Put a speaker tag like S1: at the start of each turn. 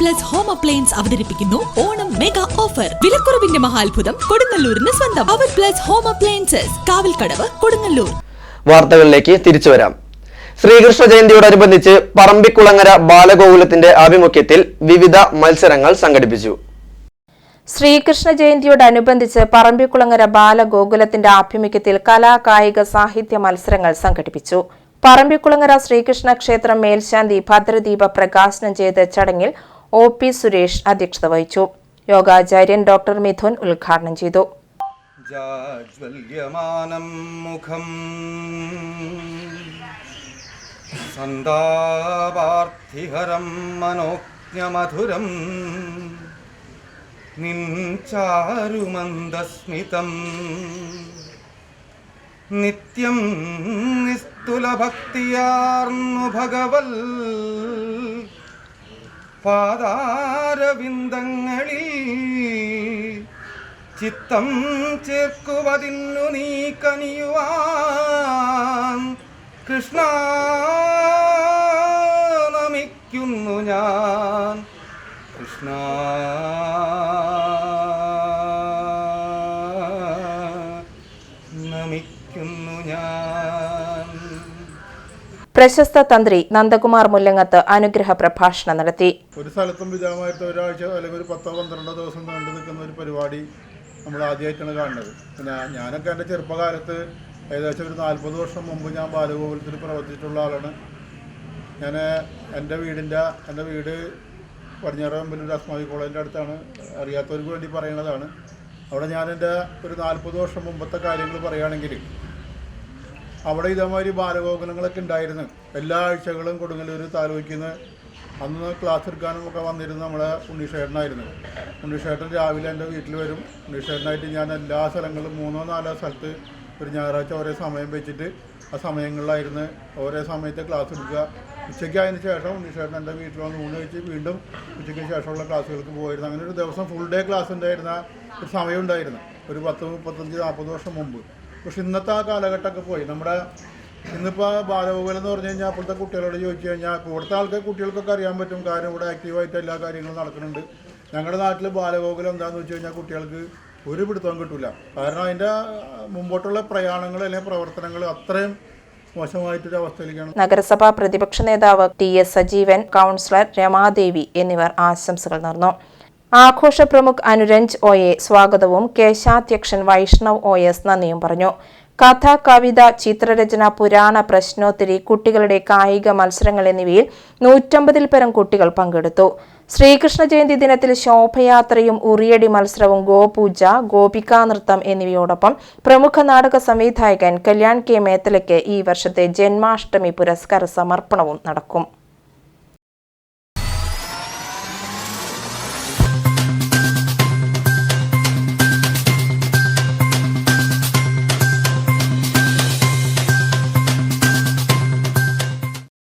S1: Plus home appliance അവതരിപ്പിക്കുന്നു Onam mega offer വിലക്കുറവിന്റെ മഹാത്ഭുതം കൊടുങ്ങല്ലൂരിന് സ്വന്തം. അവർ plus home appliances Kavalkadavu Kodungallur.
S2: വാർത്തകളിലേക്ക് തിരിച്ചു വരാം. ശ്രീകൃഷ്ണ ജയന്തിയോടനുബന്ധിച്ച് പറമ്പിക്കുളങ്ങര ബാലഗോകുലത്തിന്റെ ആഭിമുഖ്യത്തിൽ വിവിധ മത്സരങ്ങൾ സംഘടിപ്പിച്ചു.
S3: ശ്രീകൃഷ്ണ ജയന്തിയോടനുബന്ധിച്ച് പറമ്പിക്കുളങ്ങര ബാലഗോകുലത്തിന്റെ ആഭിമുഖ്യത്തിൽ കലാ കായിക സാഹിത്യ മത്സരങ്ങൾ സംഘടിപ്പിച്ചു. പറമ്പിക്കുളങ്ങര ശ്രീകൃഷ്ണ ക്ഷേത്രം മേൽശാന്തി ഭദ്രദീപ പ്രകാശനം ചെയ്ത ചടങ്ങിൽ ഒ പി സുരേഷ് അധ്യക്ഷത വഹിച്ചു. യോഗാചാര്യൻ ഡോക്ടർ മിഥുൻ ഉദ്ഘാടനം ചെയ്തു.
S4: മുഖം. സന്താപാർത്ഥിഹരം മനോജ്ഞമധുരം. നിൻചാരുമന്ദസ്മിതം. നിത്യം നിസ്തുലഭക്തിയാർന്നു ഭഗവൽ. പാദാരവിന്ദങ്ങളിൽ ചിത്തം ചേർക്കുവതിന്നു നീ കനിയുവാൻ. കൃഷ്ണ നമിക്കുന്നു ഞാൻ. കൃഷ്ണ
S3: പ്രശസ്ത തന്ത്രി നന്ദകുമാർ മുല്ലങ്ങത്ത് അനുഗ്രഹ പ്രഭാഷണം നടത്തി.
S5: ഒരു സ്ഥലത്തും വിജയമായിട്ട് ഒരാഴ്ച അല്ലെങ്കിൽ ഒരു പത്തോ പന്ത്രണ്ടോ ദിവസം നീണ്ടു നിൽക്കുന്ന ഒരു പരിപാടി നമ്മൾ ആദ്യമായിട്ടാണ് കാണുന്നത്. പിന്നെ ഞാനൊക്കെ എന്റെ ചെറുപ്പകാലത്ത് ഏകദേശം ഒരു നാൽപ്പത് വർഷം മുമ്പ് ഞാൻ ബാലഗോകുലത്തിൽ പ്രവർത്തിച്ചിട്ടുള്ള ആളാണ്. ഞാൻ എന്റെ വീടിന്റെ എന്റെ വീട് പടിഞ്ഞാറമ്പലൂർ അസ്മാവി കോളേജിന്റെ അടുത്താണ്. അറിയാത്തവർക്ക് വേണ്ടി പറയുന്നതാണ്. അവിടെ ഞാൻ എന്റെ ഒരു നാൽപ്പത് വർഷം മുമ്പത്തെ കാര്യങ്ങൾ പറയുകയാണെങ്കിൽ അവിടെ ഇതേമാതിരി ബാലഗോകുലങ്ങളൊക്കെ ഉണ്ടായിരുന്നു. എല്ലാ ആഴ്ചകളും കൊടുങ്ങല്ലൂർ താലൂക്കിൽ നിന്ന് അന്ന് ക്ലാസ് എടുക്കാനും ഒക്കെ വന്നിരുന്ന നമ്മളെ ഉണ്ണിഷേട്ടനായിരുന്നു. ഉണ്ണിഷേട്ടൻ രാവിലെ എന്റെ വീട്ടിൽ വരും. ഉണ്ണിഷേട്ടനായിട്ട് ഞാൻ എല്ലാ സ്ഥലങ്ങളിലും മൂന്നോ നാലോ സ്ഥലത്ത് ഒരു ഞായറാഴ്ച ഒരേ സമയം വെച്ചിട്ട് ആ സമയങ്ങളിലായിരുന്നു ഓരോ സമയത്ത് ക്ലാസ് എടുക്കുക. ഉച്ചയ്ക്ക് അതിന് ശേഷം ഉണ്ണിഷേട്ടൻ എന്റെ വീട്ടിൽ വന്ന് ഊണ് വെച്ച് വീണ്ടും ഉച്ചയ്ക്ക് ശേഷമുള്ള ക്ലാസ്സുകൾക്ക് പോയിരുന്നു. അങ്ങനെ ഒരു ദിവസം ഫുൾ ഡേ ക്ലാസ് ഉണ്ടായിരുന്ന ഒരു സമയം ഉണ്ടായിരുന്നു. ഒരു പത്ത് മുപ്പത്തഞ്ച് നാൽപ്പത് വർഷം മുമ്പ്. പക്ഷെ ഇന്നത്തെ ആ കാലഘട്ടമൊക്കെ പോയി. നമ്മുടെ ഇന്നിപ്പോൾ ബാലഭവൻ എന്ന് പറഞ്ഞു കഴിഞ്ഞാൽ അപ്പോഴത്തെ കുട്ടികളോട് ചോദിച്ചു കഴിഞ്ഞാൽ ഇവിടുത്തെ ആൾക്കാർ കുട്ടികൾക്കൊക്കെ അറിയാൻ പറ്റും. കാരണം ഇവിടെ ആക്റ്റീവായിട്ട് എല്ലാ കാര്യങ്ങളും നടക്കുന്നുണ്ട്. ഞങ്ങളുടെ നാട്ടിൽ ബാലഗോകുലം എന്താണെന്ന് വെച്ച് കഴിഞ്ഞാൽ കുട്ടികൾക്ക് ഒരു പിടുത്തവും കിട്ടില്ല കാരണം അതിന്റെ മുമ്പോട്ടുള്ള പ്രയാണങ്ങൾ അല്ലെങ്കിൽ പ്രവർത്തനങ്ങൾ അത്രയും മോശമായിട്ടൊരവസ്ഥയിലേക്കാണ്
S3: നഗരസഭാ പ്രതിപക്ഷ നേതാവ് T S Sajeevan councillor Ramadevi എന്നിവർ ആശംസകൾ നേർന്നു. ആഘോഷ പ്രമുഖ് അനുരഞ്ജ് ഒ എ സ്വാഗതവും കേശാധ്യക്ഷൻ വൈഷ്ണവ് ഒ എസ് നന്ദിയും പറഞ്ഞു. കഥ കവിത ചിത്രരചന പുരാണ പ്രശ്നോത്തരി കുട്ടികളുടെ കായിക മത്സരങ്ങൾ എന്നിവയിൽ നൂറ്റമ്പതിൽ പരം കുട്ടികൾ പങ്കെടുത്തു. ശ്രീകൃഷ്ണ ജയന്തി ദിനത്തിൽ ശോഭയാത്രയും ഉറിയടി മത്സരവും ഗോപൂജ ഗോപികാ നൃത്തം എന്നിവയോടൊപ്പം പ്രമുഖ നാടക സംവിധായകൻ കല്യാൺ കെ മേത്തലയ്ക്ക് ഈ വർഷത്തെ ജന്മാഷ്ടമി പുരസ്കാര സമർപ്പണവും നടക്കും.